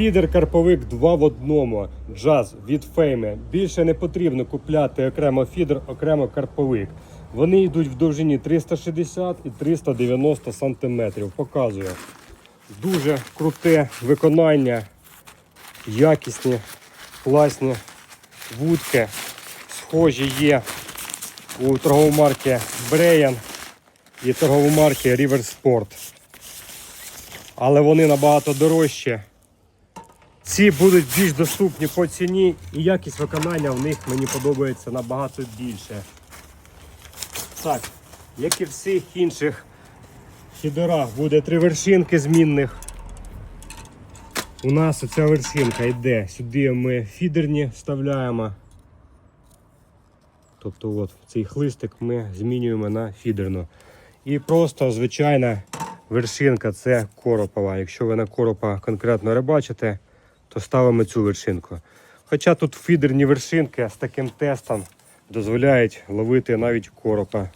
Фідер карповик 2 в одному. Джаз від фейми. Більше не потрібно купляти окремо фідер, окремо карповик. Вони йдуть в довжині 360 і 390 сантиметрів. Показую. Дуже круте виконання, якісні, класні вудки. Схожі є у торговій марки Breyan і торговій марки River Sport. Але вони набагато дорожчі. Ці будуть більш доступні по ціні і якість виконання в них мені подобається набагато більше. Так, як і всіх інших фідерах буде три вершинки змінних. У нас оця вершинка йде. Сюди ми фідерні вставляємо. Тобто от цей хлистик ми змінюємо на фідерну. І просто звичайна вершинка це коропова. Якщо ви на коропа конкретно рибачите, то ставимо цю вершинку. Хоча тут фідерні вершинки з таким тестом дозволяють ловити навіть коропа